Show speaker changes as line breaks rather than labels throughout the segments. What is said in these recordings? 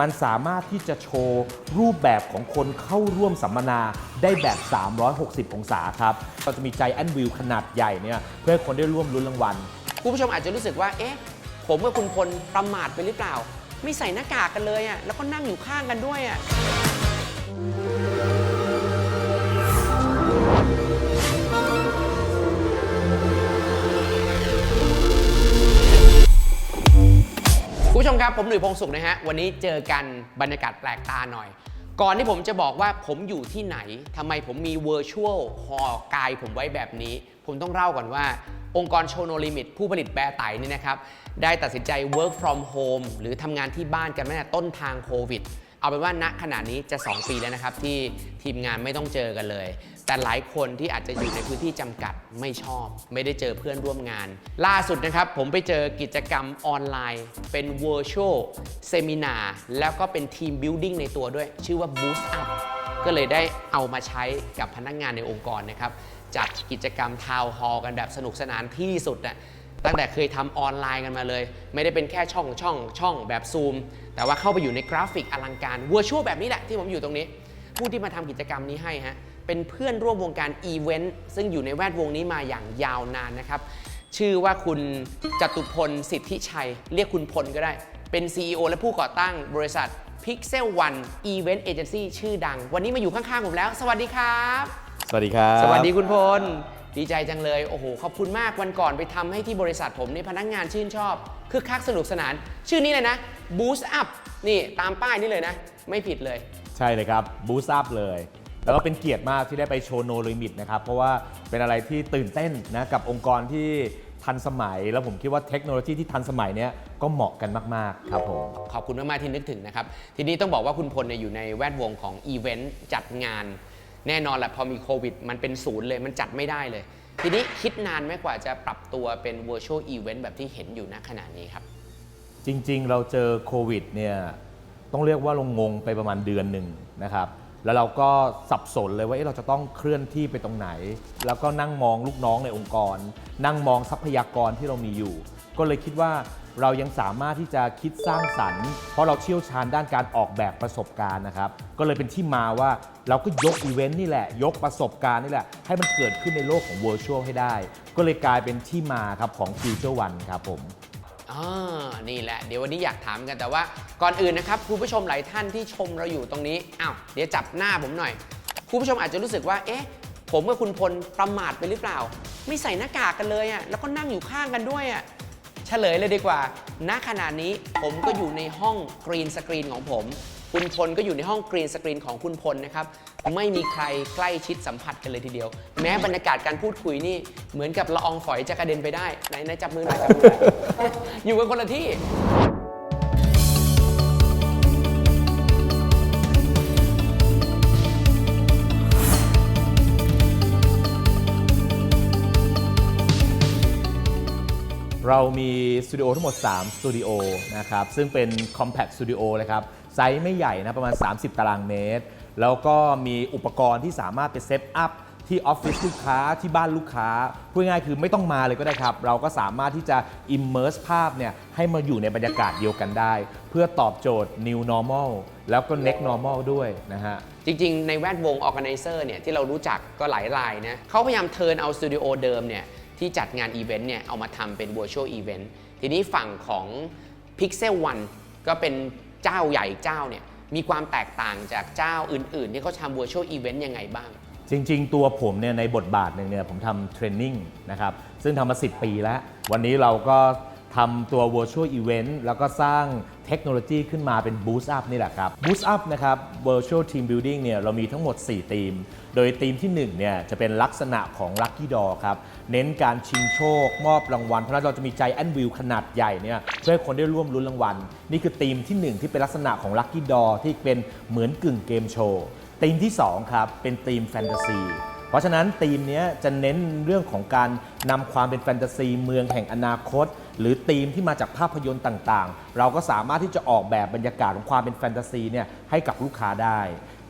มันสามารถที่จะโชว์รูปแบบของคนเข้าร่วมสัมมนาได้แบบ 360 องศาครับเราจะมีใจแอนวิวขนาดใหญ่เนี่ยเพื่อให้คนได้ร่วมลุ้นรางวัล
คุณผู้ชมอาจจะรู้สึกว่า เอ๊ะ ผมกับคุณพลประมาทไปหรือเปล่า ไม่ใส่หน้ากากกันเลยอะ่ะ แล้วก็นั่งอยู่ข้างกันด้วยอะ่ะ ครับ ผมหนุ่ยพงศุขนะฮะ วันนี้เจอกันบรรยากาศแปลกตาหน่อย ก่อนที่ผมจะบอกว่าผมอยู่ที่ไหนทำไมผมมี Virtual หอกายผมไว้แบบนี้ ผมต้องเล่าก่อนว่า องค์กรโชโนลิมิต ผู้ผลิตแบร์ไตนี่นะครับ ได้ตัดสินใจ work from home หรือทำงานที่บ้านกันตั้งแต่ต้นทางโควิด เอาเป็นว่าณขณะนี้จะ 2 ปีแล้วนะครับที่ทีมงานไม่ต้องเจอกันเลย แต่หลายคนที่อาจจะอยู่ในพื้นที่จำกัดไม่ชอบ ไม่ได้เจอเพื่อนร่วมงาน ล่าสุดนะครับ ผมไปเจอกิจกรรมออนไลน์ เป็น virtual seminar แล้วก็เป็นทีม building ในตัวด้วย ชื่อว่า boost up ก็เลยได้เอามาใช้กับพนักงานในองค์กรนะครับ จัดกิจกรรมทาวน์ฮอลกันแบบสนุกสนานที่สุดน่ะ ตั้งแต่เคยทำออนไลน์กันมาเลย ไม่ได้เป็นแค่ช่องช่องช่องแบบซูม แต่ว่าเข้าไปอยู่ในกราฟิกอลังการวัวชั่วแบบนี้แหละที่ผมอยู่ตรงนี้ ผู้ที่มาทำกิจกรรมนี้ให้ฮะเป็นเพื่อนร่วมวงการอีเวนต์ซึ่งอยู่ในแวดวงนี้มาอย่างยาวนานนะครับ ชื่อว่าคุณจตุพลสิทธิชัย เรียกคุณพลก็ได้ เป็น CEO และผู้ก่อตั้งบริษัท Pixel One Event Agency ชื่อดัง วันนี้มาอยู่ข้างๆผมแล้ว สวัสดีครับ
สวัสดีครับ
สวัสดีคุณพล ดีใจจังเลย โอ้โห ขอบคุณมากวันก่อนไปทำให้ที่บริษัทผมนี่พนักงานชื่นชอบคึกคักสนุกสนาน ชื่อนี้เลยนะ Boost Up นี่ตามป้ายนี่เลยนะ ไม่ผิดเลย
ใช่เลยครับบูสต์อัพเลย แล้วก็เป็นเกียรติมากที่ได้ไปโชว์โนลิมิตนะครับ เพราะว่าเป็นอะไรที่ตื่นเต้นนะกับองค์กรที่ทันสมัย แล้วผมคิดว่าเทคโนโลยีที่ทันสมัยเนี้ยก็เหมาะกันมาก ๆ ครับผม
ขอบคุณมาก ๆ ที่นึกถึงนะครับ ทีนี้ต้องบอกว่าคุณพลเนี่ยอยู่ในแวดวงของอีเวนต์จัดงาน แน่นอนแหละพอมีโควิด มันเป็นศูนย์เลยมันจัดไม่ได้เลย ทีนี้คิดนานไหมกว่าจะปรับตัวเป็น virtual event แบบที่เห็นอยู่ณขณะนี้ครับ
จริงๆ เราเจอโควิดเนี่ยต้องเรียกว่าลงงงไปประมาณเดือนหนึ่งนะครับ แล้วเราก็สับสนเลยว่าเเราจะต้องเคลื่อนที่ไปตรงไหน แล้วก็นั่งมองลูกน้องในองค์กร นั่งมองทรัพยากรที่เรามีอยู่ ก็เลยคิดว่า เรายังสามารถที่จะคิดสร้างสรรค์ เพราะเราเชี่ยวชาญด้านการออกแบบประสบการณ์นะครับ ก็เลยเป็นที่มาว่าเราก็ยกอีเวนต์นี่แหละ ยกประสบการณ์นี่แหละ ให้มันเกิดขึ้นในโลกของ Virtual ให้ได้ ก็เลยกลายเป็นที่มาครับของ Future One ครับผม
อ่านี่แหละ เดี๋ยววันนี้อยากถามกันแต่ว่าก่อนอื่นนะครับคุณผู้ชมหลายท่านที่ชมเราอยู่ตรงนี้อ้าวเดี๋ยวจับหน้าผมหน่อยคุณผู้ชมอาจจะรู้สึกว่า เอ๊ะ ผมกับคุณพลประมาทไปหรือเปล่า ไม่ใส่หน้ากากกันเลยอะ่ะแล้วก็นั่งอยู่ข้างกันด้วยอะ่ะ เฉลยเลยดีกว่า ณ ขณะนี้ผมก็อยู่ในห้องกรีนสกรีนของผม คุณพลก็อยู่ในห้องกรีนสกรีนของคุณพลนะครับ ไม่มีใครใกล้ชิดสัมผัสกันเลยทีเดียว แม้บรรยากาศการพูดคุยนี่ เหมือนกับละอองฝอยจะกระเด็นไปได้ ไหนไหนจับมือหน่อยจับมือหน่อยอยู่กันคนละที่
เรามีสตูดิโอทั้งหมด 3 สตูดิโอนะครับ ซึ่งเป็น Compact Studio เลยครับ ไซส์ไม่ใหญ่นะประมาณ 30 ตารางเมตร แล้วก็มีอุปกรณ์ที่สามารถไปเซตอัพที่ออฟฟิศลูกค้าที่บ้านลูกค้า พูดง่ายคือไม่ต้องมาเลยก็ได้ครับ เราก็สามารถที่จะ immerse ภาพเนี่ยให้มาอยู่ในบรรยากาศเดียวกันได้ เพื่อตอบโจทย์ new normal แล้วก็ next normal ด้วยนะฮะ
จริง ๆ ในแวดวง Organizer เนี่ยที่เรารู้จักก็หลายรายนะเขาพยายามเทิร์นเอาสตูดิโอเดิมเนี่ย ที่จัดงานอีเวนต์เนี่ยเอามาทำเป็น Virtual Event ทีนี้ฝั่งของ Pixel One ก็เป็นเจ้าใหญ่เจ้าเนี่ยมีความแตกต่างจากเจ้าอื่น ๆ ที่เขาทำ Virtual Event ยังไงบ้าง
จริง ๆ ตัวผมเนี่ยในบทบาทหนึ่งเนี่ยผมทำเทรนนิ่งนะครับซึ่งทำมา 10 ปีแล้ว วันนี้เราก็ ทำตัว Virtual Event แล้วก็สร้างเทคโนโลยีขึ้นมาเป็น Boost Up นี่แหละครับ Boost Up นะครับ Virtual Team Building เนี่ยเรามีทั้งหมด 4 ทีม โดยทีมที่1เนี่ยจะเป็นลักษณะของ Lucky Door ครับ เน้นการชิงโชค มอบรางวัล เพราะเราจะมีใจแอนวิวขนาดใหญ่เนี่ยเพื่อให้คนได้ร่วมลุ้นรางวัล นี่คือทีมทีหนึ่1 ที่เป็นลักษณะของ Lucky Door ที่เป็นเหมือนกึ่งเกมโชว์ทีมที่2ครับเป็นทีมแฟนตาซี เพราะฉะนั้นทีมนี้จะเน้นเรื่องของการนำความเป็นแฟนตาซีเมืองแห่งอนาคต หรือทีมที่มาจากภาพยนตร์ต่างๆ เราก็สามารถที่จะออกแบบบรรยากาศของความเป็นแฟนตาซีเนี่ยให้กับลูกค้าได้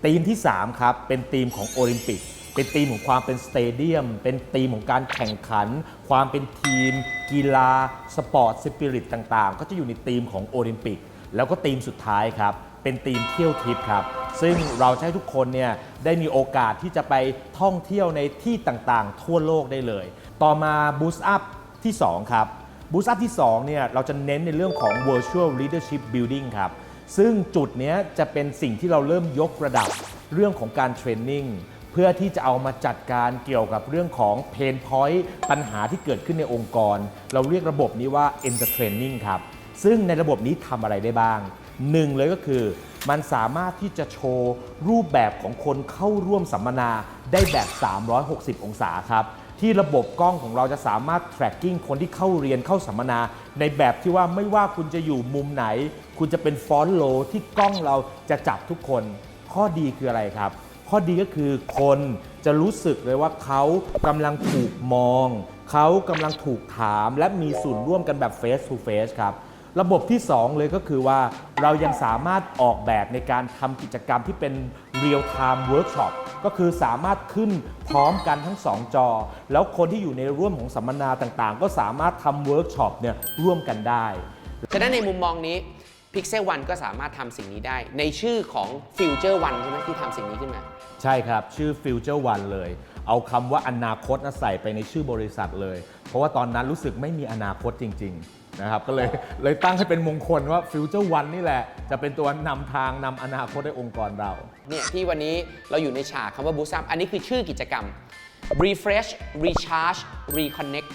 ทีมที่3ครับเป็นทีมของโอลิมปิกเป็นทีมของความเป็นสเตเดียม เป็นทีมของการแข่งขัน ความเป็นทีม กีฬา สปอร์ตสปิริตต่างๆ ก็จะอยู่ในทีมของโอลิมปิก แล้วก็ทีมสุดท้ายครับ เป็นทีมเที่ยวทริปครับ ซึ่งเราจะให้ทุกคนเนี่ยได้มีโอกาสที่จะไปท่องเที่ยวในที่ต่างๆ ทั่วโลกได้เลย ต่อมา Boost Up ที่2ครับ Boost Up ที่2เนี่ยเราจะเน้นในเรื่องของ Virtual Leadership Building ครับ ซึ่งจุดนี้จะเป็นสิ่งที่เราเริ่มยกระดับเรื่องของการเทรนนิ่งเพื่อที่จะเอามาจัดการเกี่ยวกับเรื่องของเพนพอยต์ปัญหาที่เกิดขึ้นในองค์กร เราเรียกระบบนี้ว่า Enter Training ครับ ซึ่งในระบบนี้ทำอะไรได้บ้างหนึ่งเลยก็คือ มันสามารถที่จะโชว์รูปแบบของคนเข้าร่วมสัมมนาได้แบบ 360 องศาครับที่ระบบกล้องของเราจะสามารถ tracking คนที่เข้าเรียนเข้าสัมมนา ในแบบที่ว่าไม่ว่าคุณจะอยู่มุมไหน คุณจะเป็นฟอนต์โลที่กล้องเราจะจับทุกคน ข้อดีคืออะไรครับ ข้อดีก็คือคนจะรู้สึกเลยว่าเขากำลังถูกมอง เขากำลังถูกถามและมีส่วนร่วมกันแบบ face to face ครับ ระบบที่ 2 เลยก็คือว่าเรายังสามารถออกแบบในการทำกิจกรรมที่เป็น real time workshop ก็คือสามารถขึ้นพร้อมกันทั้ง 2 จอ แล้วคนที่อยู่ในร่วมของสัมมนาต่างๆ ก็สามารถทำเวิร์กช็อปเนี่ยร่วมกันได้
ฉะนั้นในมุมมองนี้ Pixel One ก็สามารถทำสิ่งนี้ได้ ในชื่อของ Future One ใช่ไหมที่ทำสิ่งนี้ขึ้นมา
ใช่ครับ ชื่อ Future One เลย เอาคำว่าอนาคตนะใส่ไปในชื่อบริษัทเลย เพราะว่าตอนนั้นรู้สึกไม่มีอนาคตจริง ๆ นะครับก็เลยเลยตั้งให้เป็นมงคลว่า Future One นี่แหละ จะเป็นตัวนำทางนำอนาคตให้องค์กรเรา
เนี่ยที่วันนี้เราอยู่ในฉากคำว่า Boost Up อันนี้คือชื่อกิจกรรม Refresh Recharge Reconnect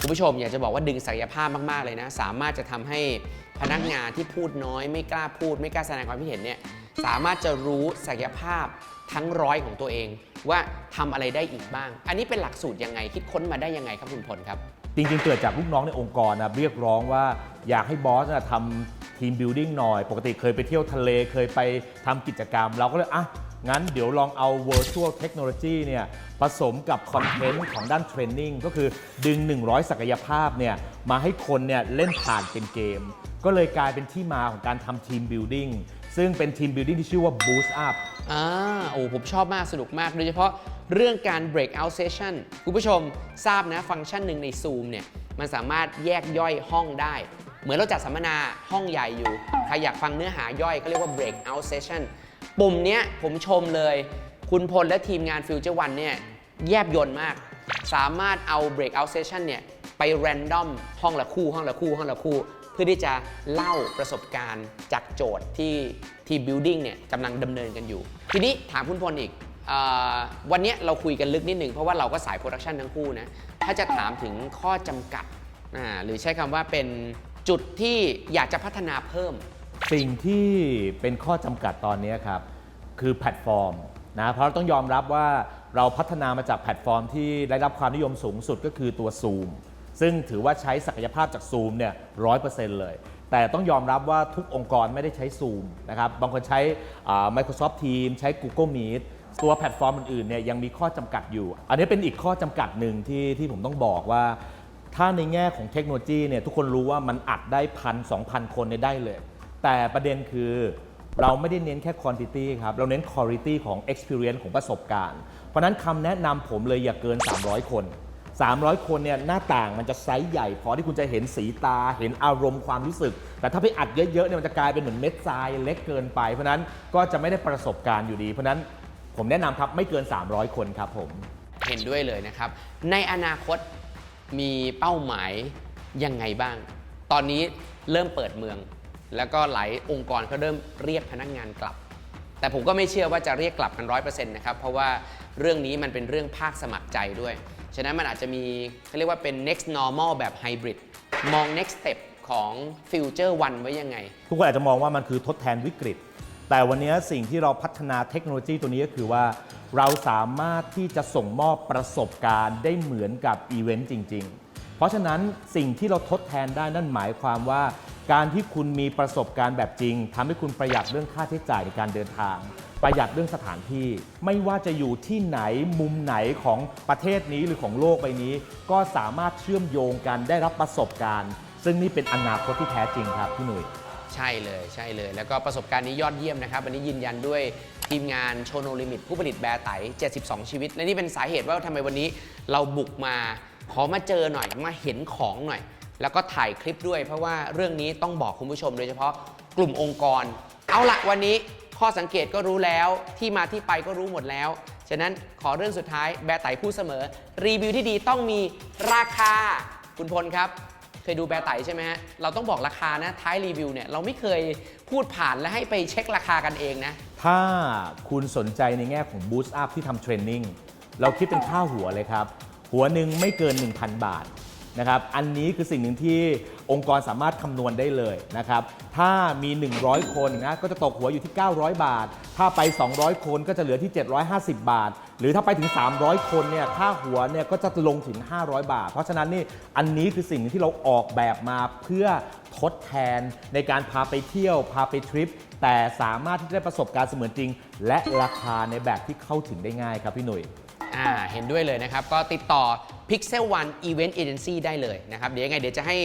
คุณผู้ชมอยากจะบอกว่าดึงศักยภาพมาก ๆ เลยนะ สามารถจะทำให้พนักงานที่พูดน้อย ไม่กล้าพูด ไม่กล้าแสดงความคิดเห็นเนี่ยสามารถจะรู้ศักยภาพทั้งร้อยของตัวเอง ว่าทำอะไรได้อีกบ้าง อันนี้เป็นหลักสูตรยังไงคิดค้นมาได้ยังไงครับคุณพลครับ
จริงๆ เกิดจากลูกน้องในองค์กรนะเรียกร้องว่าอยากให้บอสนะทำทีมบิ l ดิ้งหน่อย ปกติเคยไปเที่ยวทะเลเคยไปทำกิจกรรม เราก็เลยอะงั้นเดี๋ยวลองเอา virtual technology เนี่ยผสมกับคอนเทนต์ของด้านเทรนนิ่งก็คือดึง 100 ศักยภาพเนี่ยมาให้คนเนี่ยเล่นผ่านเป็นเกม ก็เลยกลายเป็นที่มาของการทำทีมบิ l ดิ้งซึ่งเป็นทีมบิ l ดิ้งที่ชื่อว่า Boost Up
อ่าโอ้ผมชอบมากสนุกมากโดยเฉพาะ เรื่องการ breakout session คุณผู้ชมทราบนะฟังก์ชันหนึ่งใน Zoom เนี่ยมันสามารถแยกย่อยห้องได้ เหมือนเราจัดสัมมนาห้องใหญ่อยู่ ใครอยากฟังเนื้อหาย่อยเขาเรียกว่า breakout session ปุ่มเนี้ยผมชมเลย คุณพลและทีมงาน Future One เนี่ยแยบยนต์มาก สามารถเอา breakout session เนี่ยไป random ห้องละคู่ห้องละคู่ห้องละคู่เพื่อที่จะเล่าประสบการณ์จากโจทย์ที่ทีม building เนี่ยกำลังดำเนินกันอยู่ ทีนี้ถามคุณพลอีก วันนี้เราคุยกันลึกนิดหนึ่งเพราะว่าเราก็สายโปรดักชันทั้งคู่นะถ้าจะถามถึงข้อจำกัดหรือใช้คำว่าเป็นจุดที่อยากจะพัฒนาเพิ่ม
สิ่งที่เป็นข้อจำกัดตอนนี้ครับ คือแพลตฟอร์มนะเพราะต้องยอมรับว่าเราพัฒนามาจากแพลตฟอร์มที่ได้รับความนิยมสูงสุดก็คือตัว Zoom ซึ่งถือว่าใช้ศักยภาพจาก Zoom เนี่ยร้อยเปอร์เซ็นต์เลย แต่ต้องยอมรับว่าทุกองค์กรไม่ได้ใช้ Zoom นะครับ บางคนใช้ Microsoft Teams ใช้ Google Meet ตัวแพลตฟอร์มอื่นๆเนี่ยยังมีข้อจำกัดอยู่ อันนี้เป็นอีกข้อจำกัดหนึ่งที่ที่ผมต้องบอกว่า ถ้าในแง่ของเทคโนโลยีเนี่ยทุกคนรู้ว่ามันอัดได้พันสองพันคนเนี่ยได้เลย แต่ประเด็นคือเราไม่ได้เน้นแค่ quantity ครับ เราเน้น quality ของ experience ของประสบการณ์ เพราะนั้นคำแนะนำผมเลยอย่าเกิน 300 คน 300 คนเนี่ยหน้าต่างมันจะไซส์ใหญ่ พอที่คุณจะเห็นสีตา เห็นอารมณ์ความรู้สึก แต่ถ้าไปอัดเยอะๆเนี่ยมันจะกลายเป็นเหมือนเม็ดทรายเล็กเกินไป เพราะนั้นก็จะไม่ได้ประสบการณ์อยู่ดี เพราะนั้น ผมแนะนำครับไม่เกิน 300 คนครับผม
เห็นด้วยเลยนะครับ ในอนาคตมีเป้าหมายยังไงบ้าง ตอนนี้เริ่มเปิดเมือง แล้วก็หลายองค์กรก็เริ่มเรียกพนักงานกลับ แต่ผมก็ไม่เชื่อว่าจะเรียกกลับกันร้อยเปอร์เซ็นต์นะครับ เพราะว่าเรื่องนี้มันเป็นเรื่องภาคสมัครใจด้วย ฉะนั้นมันอาจจะมีเขาเรียกว่าเป็น next normal แบบ hybrid มอง next step ของ future one ไว้ยังไง
ทุกคนอาจจะมองว่ามันคือทดแทนวิกฤต แต่วันนี้สิ่งที่เราพัฒนาเทคโนโลยีตัวนี้ก็คือว่า เราสามารถที่จะส่งมอบประสบการณ์ได้เหมือนกับอีเวนต์จริง ๆ เพราะฉะนั้นสิ่งที่เราทดแทนได้นั่นหมายความว่า การที่คุณมีประสบการณ์แบบจริงทำให้คุณประหยัดเรื่องค่าใช้จ่ายในการเดินทาง ประหยัดเรื่องสถานที่ ไม่ว่าจะอยู่ที่ไหนมุมไหนของประเทศนี้หรือของโลกใบนี้ ก็สามารถเชื่อมโยงกันได้รับประสบการณ์ ซึ่งนี่เป็นอนาคตที่แท้จริงครับพี่หนุ่ย
ใช่เลยใช่เลย แล้วก็ประสบการณ์นี้ยอดเยี่ยมนะครับ วันนี้ยืนยันด้วยทีมงานโชโนลิมิต ผู้ผลิตแบร์ไต 72 ชีวิต และนี่เป็นสาเหตุว่าทำไมวันนี้เราบุกมาขอมาเจอหน่อยมาเห็นของหน่อย แล้วก็ถ่ายคลิปด้วย เพราะว่าเรื่องนี้ต้องบอกคุณผู้ชมโดยเฉพาะกลุ่มองค์กร เอาละวันนี้ข้อสังเกตก็รู้แล้วที่มาที่ไปก็รู้หมดแล้ว ฉะนั้นขอเรื่องสุดท้ายแบร์ไตพูดเสมอ รีวิวที่ดีต้องมีราคาคุณพลครับ เคยดูแบร์ไตใช่ไหมฮะ เราต้องบอกราคานะ ท้ายรีวิวเนี่ย เราไม่เคยพูดผ่านและให้ไปเช็คราคากันเองนะ
ถ้าคุณสนใจในแง่ของบูสต์อัพที่ทำเทรนนิ่งเราคิดเป็นค่าหัวเลยครับ หัวหนึ่งไม่เกิน 1,000 บาท นะครับ อันนี้คือสิ่งหนึ่งที่องค์กรสามารถคำนวณได้เลยนะครับ ถ้ามี 100 คนนะก็จะตกหัวอยู่ที่ 900 บาท ถ้าไป 200 คนก็จะเหลือที่ 750 บาท หรือถ้าไปถึง 300 คนเนี่ยค่าหัวเนี่ยก็จะลงถึง 500 บาท เพราะฉะนั้นนี่อันนี้คือสิ่งที่เราออกแบบมาเพื่อทดแทนในการพาไปเที่ยว พาไปทริป แต่สามารถที่จะได้ประสบการณ์เสมือนจริง และราคาในแบบที่เข้าถึงได้ง่ายครับพี่หนุ่ย
อ่าเห็นด้วยเลยนะครับ ก็ติดต่อ Pixel One Event Agency ได้เลยนะครับ เดี๋ยวยังไงเดี๋ยวจะให้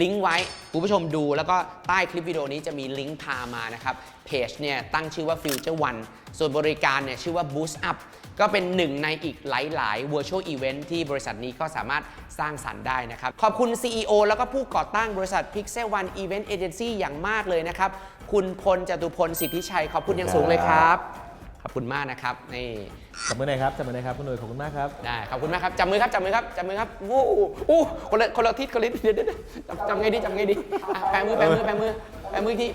ลิงก์ไว้คุณผู้ชมดู แล้วก็ใต้คลิปวิดีโอนี้จะมีลิงก์พามานะครับเพจเนี่ยตั้งชื่อว่า Future One ส่วนบริการเนี่ยชื่อว่า Boost Up ก็เป็นหนึ่งในอีกหลาย ๆ Virtual Event ที่บริษัทนี้ก็สามารถสร้างสรรค์ได้นะครับ ขอบคุณ CEO แล้วก็ผู้ก่อตั้งบริษัท Pixel One Event Agency อย่างมากเลยนะครับ คุณพลจตุพลสิทธิชัย ขอบคุณอย่างสูงเลยครับ ขอบคุณมากนะครับนี่
จับมือหน่อยครับจับมือหน่อยครับคุณหนุ่ยขอบคุณมากครับ
ได้ขอบคุณมากครับจับมือครับจับมือครับจับมือครับวู้อู้คนละคนละทิศคนละทิศเดี๋ยวเดี๋ยวเดี๋ยวจับจับไงดีจับไงดีอะแปะมือแปะมือแปะมือแปะมืออีกที